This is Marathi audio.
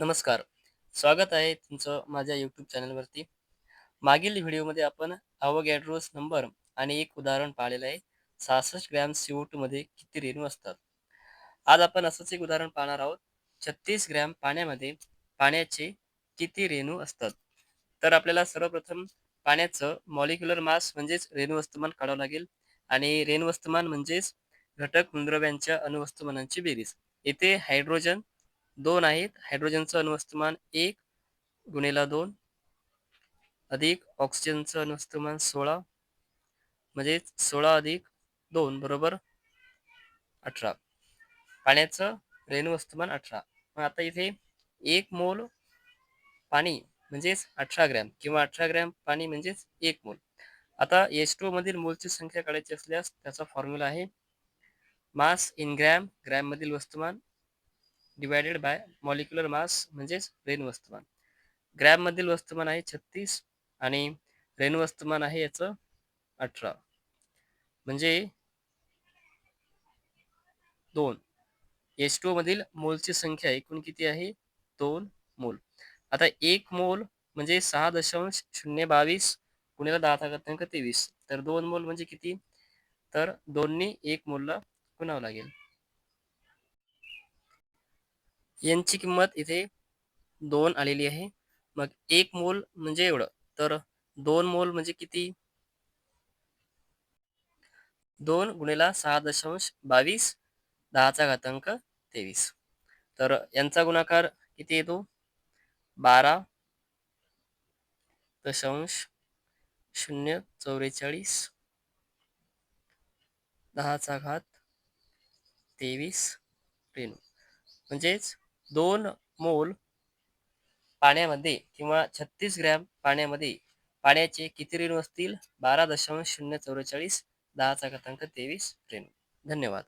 नमस्कार. स्वागत आहे तुमचं माझ्या यूट्यूब चॅनलवरती मागील व्हिडिओमध्ये आपण अवगॅड्रोस नंबर आणि एक उदाहरण पाहिलेलं आहे. सहासष्ट ग्रॅम सीओ मध्ये किती रेणू असतात? आज आपण असंच एक उदाहरण पाहणार आहोत. छत्तीस ग्रॅम पाण्यामध्ये पाण्याचे किती रेणू असतात? तर आपल्याला सर्वप्रथम पाण्याचं मॉलिक्युलर मास म्हणजेच रेणुवस्तुमान काढावं लागेल. आणि रेणुवस्तुमान म्हणजेच घटक मुंद्रव्यांच्या अणुवस्तुमानांची बेरीज. येथे हायड्रोजन दोन आहेत. हायड्रोजनचं अणुवस्तुमान एक गुणेला दोन अधिक ऑक्सिजनचं अणुवस्तुमान सोळा म्हणजे सोळा अधिक दोन बरोबर अठरा. पाण्याचं रेणुवस्तुमान अठरा. मग आता इथे एक मोल पाणी म्हणजेच अठरा ग्रॅम किंवा अठरा ग्रॅम पाणी म्हणजेच एक मोल. आता एच टू मधील मोलची संख्या काढायची असल्यास त्याचा फॉर्म्युला आहे मास इन ग्रॅम ग्रॅम मधील वस्तुमान डिवायडेड बाय मॉलिक्युलर मास म्हणजेच रेन वस्तुमान. ग्रॅममधील वस्तुमान आहे छत्तीस आणि रेन वस्तुमान आहे याचं अठरा. म्हणजे दोन. एच टू मधील मोलची संख्या एकूण किती आहे? दोन मोल. आता एक मोल म्हणजे सहा दशांश शून्य बावीस गुणिला दहा ताकद तेवीस. तर दोन मोल म्हणजे किती? तर दोन्ही एक मोलला गुणावं लागेल. यांची किंमत इथे दोन आलेली आहे. मग एक मोल म्हणजे एवढं. तर दोन मोल म्हणजे किती? दोन गुणेला सहा दशांश बावीस दहाचा घातांक तेवीस. तर यांचा गुणाकार किती येतो? बारा दशांश शून्य चौवेचाळीस दहाचा घात तेवीस रेणू. म्हणजेच दोन मोल पाण्यामध्ये किंवा छत्तीस ग्रॅम पाण्यामध्ये. पाण्याचे किती रेणू असतील? बारा दशांश शून्य चौवेचाळीस दहाचा घातांक तेवीस रेणू धन्यवाद.